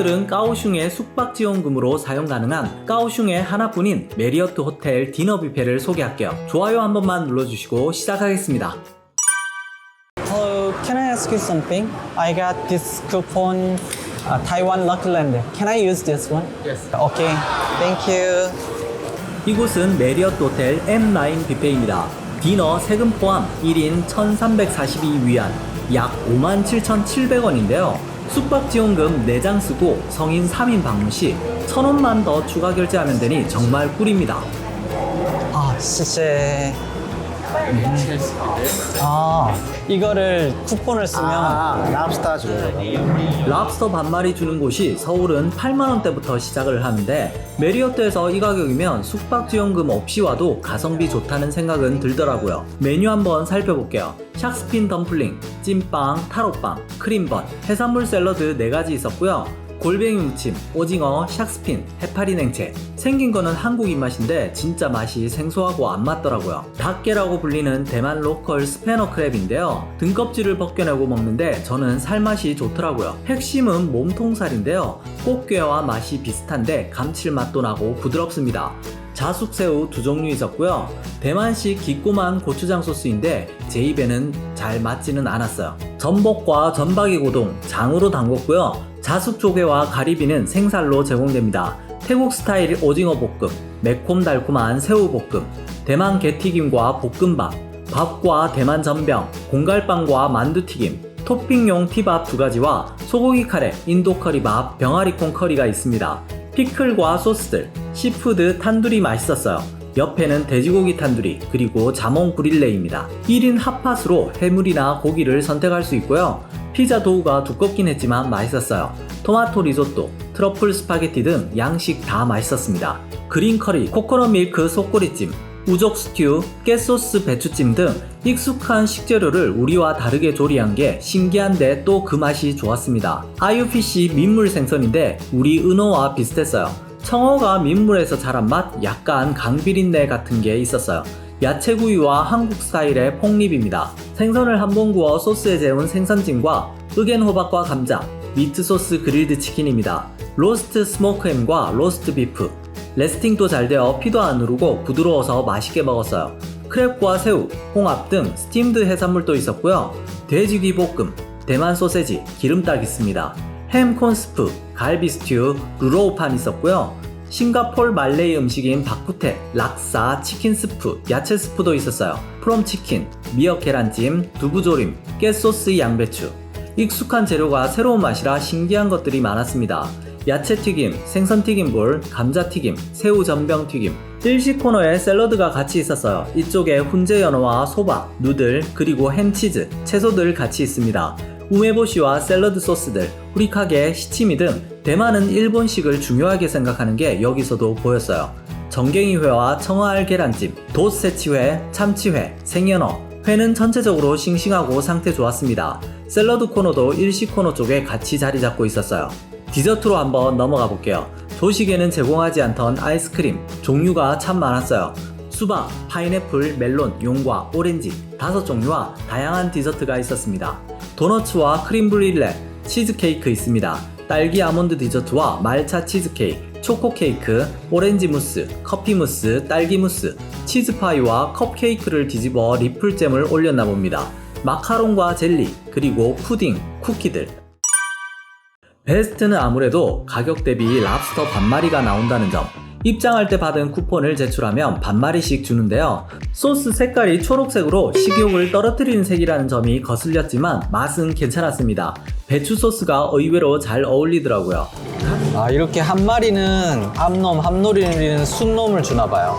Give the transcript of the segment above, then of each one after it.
오늘은 까오슝의 숙박 지원금으로 사용 가능한 까오슝의 하나뿐인 메리어트 호텔 디너 뷔페를 소개할게요. 좋아요 한 번만 눌러주시고 시작하겠습니다. Hello, can I ask you something? I got this coupon, uh, Taiwan Luckland. Can I use this one? Yes. Okay, thank you. 이곳은 메리어트 호텔 M9 뷔페입니다. 디너 세금 포함 1인 1,342위안, 약 57,700원인데요. 숙박 지원금 4장 쓰고 성인 3인 방문 시 1,000원만 더 추가 결제하면 되니 정말 꿀입니다. 아, 谢谢. 아, 이거를 쿠폰을 쓰면 아, 랍스타 주는 랍스터 반마리 주는 곳이 서울은 8만원대부터 시작을 하는데 메리어트에서 이 가격이면 숙박 지원금 없이 와도 가성비 좋다는 생각은 들더라고요. 메뉴 한번 살펴볼게요. 샥스핀 덤플링, 찐빵, 타로빵, 크림번, 해산물 샐러드 4가지 있었고요. 골뱅이 무침, 오징어, 샥스핀, 해파리 냉채. 생긴 거는 한국 입맛인데 진짜 맛이 생소하고 안 맞더라고요. 닭게라고 불리는 대만 로컬 스패너 크랩인데요. 등껍질을 벗겨내고 먹는데 저는 살맛이 좋더라고요. 핵심은 몸통살인데요. 꽃게와 맛이 비슷한데 감칠맛도 나고 부드럽습니다. 자숙새우 두 종류 있었고요. 대만식 기꼬만 고추장 소스인데 제 입에는 잘 맞지는 않았어요. 전복과 전박이 고동 장으로 담궜고요. 자숙 조개와 가리비는 생살로 제공됩니다. 태국 스타일 오징어 볶음, 매콤달콤한 새우 볶음, 대만 게튀김과 볶음밥, 밥과 대만 전병, 공갈빵과 만두튀김, 토핑용 티밥 두 가지와 소고기 카레, 인도 커리밥, 병아리콩 커리가 있습니다. 피클과 소스들, 시푸드 탄두리 맛있었어요. 옆에는 돼지고기 탄두리, 그리고 자몽 브릴레입니다. 1인 핫팟으로 해물이나 고기를 선택할 수 있고요. 피자 도우가 두껍긴 했지만 맛있었어요. 토마토 리조또, 트러플 스파게티 등 양식 다 맛있었습니다. 그린 커리, 코코넛 밀크 속꼬리찜, 우족 스튜, 깨소스 배추찜 등 익숙한 식재료를 우리와 다르게 조리한 게 신기한데 또 그 맛이 좋았습니다. 아유피시 민물 생선인데 우리 은어와 비슷했어요. 청어가 민물에서 자란 맛 약간 강비린내 같은 게 있었어요. 야채구이와 한국 스타일의 폭립입니다. 생선을 한 번 구워 소스에 재운 생선찜과 으겐 호박과 감자, 미트 소스 그릴드 치킨입니다. 로스트 스모크 햄과 로스트 비프, 레스팅도 잘 되어 피도 안 누르고 부드러워서 맛있게 먹었어요. 크랩과 새우, 홍합 등 스팀드 해산물도 있었고요. 돼지귀 볶음, 대만 소세지, 기름닭 있습니다. 햄 콘스프, 갈비 스튜, 루로우판 있었고요. 싱가폴 말레이 음식인 바쿠테, 락사, 치킨 스프, 야채 스프도 있었어요. 프롬 치킨, 미역 계란찜, 두부조림, 깨소스 양배추. 익숙한 재료가 새로운 맛이라 신기한 것들이 많았습니다. 야채 튀김, 생선 튀김볼, 감자 튀김, 새우 전병 튀김. 일식 코너에 샐러드가 같이 있었어요. 이쪽에 훈제 연어와 소바, 누들, 그리고 햄치즈, 채소들 같이 있습니다. 우메보시와 샐러드 소스들, 후리카게, 시치미 등 대만은 일본식을 중요하게 생각하는 게 여기서도 보였어요. 정갱이회와 청어알 계란찜, 도스세치회, 참치회, 생연어, 회는 전체적으로 싱싱하고 상태 좋았습니다. 샐러드 코너도 일식 코너 쪽에 같이 자리 잡고 있었어요. 디저트로 한번 넘어가 볼게요. 조식에는 제공하지 않던 아이스크림, 종류가 참 많았어요. 수박, 파인애플, 멜론, 용과, 오렌지 다섯 종류와 다양한 디저트가 있었습니다. 도너츠와 크림 브릴레, 치즈케이크 있습니다. 딸기 아몬드 디저트와 말차 치즈케이크, 초코 케이크, 오렌지 무스, 커피 무스, 딸기 무스, 치즈 파이와 컵케이크를 뒤집어 리플잼을 올렸나 봅니다. 마카롱과 젤리, 그리고 푸딩, 쿠키들. 베스트는 아무래도 가격 대비 랍스터 반마리가 나온다는 점. 입장할 때 받은 쿠폰을 제출하면 반마리씩 주는데요. 소스 색깔이 초록색으로 식욕을 떨어뜨리는 색이라는 점이 거슬렸지만 맛은 괜찮았습니다. 배추 소스가 의외로 잘 어울리더라고요. 아, 이렇게 한 마리는 암놈, 함노리는 순놈을 주나 봐요.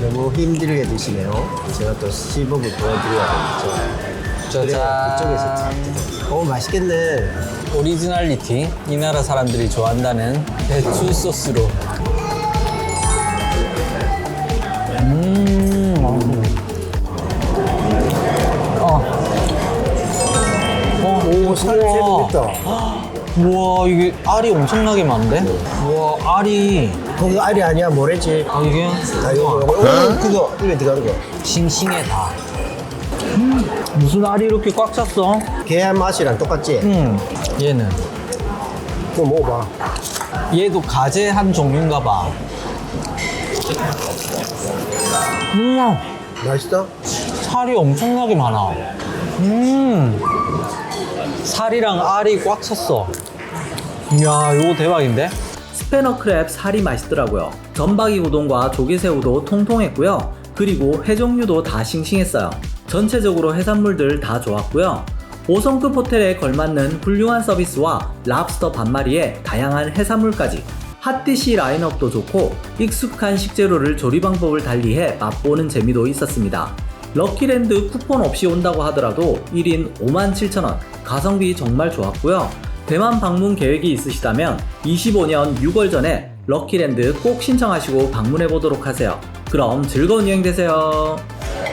너무 힘들게 드시네요. 제가 또 시범을 보여드려야 되겠죠. 그래. 그쪽에서 참. 오, 맛있겠네. 오리지널리티. 이 나라 사람들이 좋아한다는 배추 소스로. 우와, 이게 알이 엄청나게 많은데? 우와, 알이. 거기 알이 아니야, 뭐래지? 아, 이게? 아, 이거, 이거, 오, 그거, 입에 들어가는 거. 싱싱해, 다. 음, 무슨 알이 이렇게 꽉 찼어? 게한 맛이랑 똑같지? 음, 얘는. 이거 먹어봐. 얘도 가재 한 종류인가 봐. 음, 맛있다? 살이 엄청나게 많아. 음, 살이랑 알이 꽉 찼어. 이야, 이거 대박인데? 스패너 크랩 살이 맛있더라고요. 전박이 우동과 조개새우도 통통했고요. 그리고 회 종류도 다 싱싱했어요. 전체적으로 해산물들 다 좋았고요. 5성급 호텔에 걸맞는 훌륭한 서비스와 랍스터 반마리에 다양한 해산물까지 핫디시 라인업도 좋고 익숙한 식재료를 조리 방법을 달리해 맛보는 재미도 있었습니다. 럭키랜드 쿠폰 없이 온다고 하더라도 1인 57,000원, 가성비 정말 좋았고요. 대만 방문 계획이 있으시다면 25년 6월 전에 럭키랜드 꼭 신청하시고 방문해 보도록 하세요. 그럼 즐거운 여행 되세요.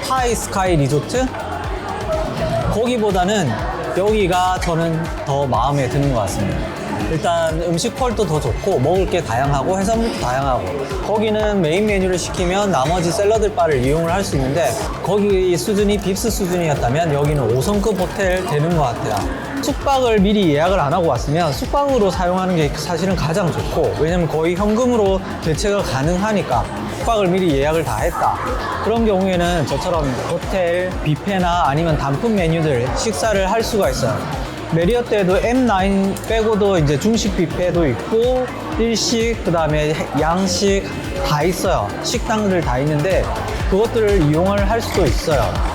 하이 스카이 리조트? 거기보다는 여기가 저는 더 마음에 드는 것 같습니다. 일단 음식 퀄도 더 좋고 먹을 게 다양하고 해산물도 다양하고 거기는 메인 메뉴를 시키면 나머지 샐러드 바를 이용을 할 수 있는데 거기 수준이 빕스 수준이었다면 여기는 5성급 호텔 되는 것 같아요. 숙박을 미리 예약을 안 하고 왔으면 숙박으로 사용하는 게 사실은 가장 좋고 왜냐면 거의 현금으로 대체가 가능하니까 숙박을 미리 예약을 다 했다. 그런 경우에는 저처럼 호텔 뷔페나 아니면 단품 메뉴들 식사를 할 수가 있어요. 메리어트에도 M9 빼고도 이제 중식 뷔페도 있고 일식 그다음에 양식 다 있어요. 식당들 다 있는데 그것들을 이용을 할 수도 있어요.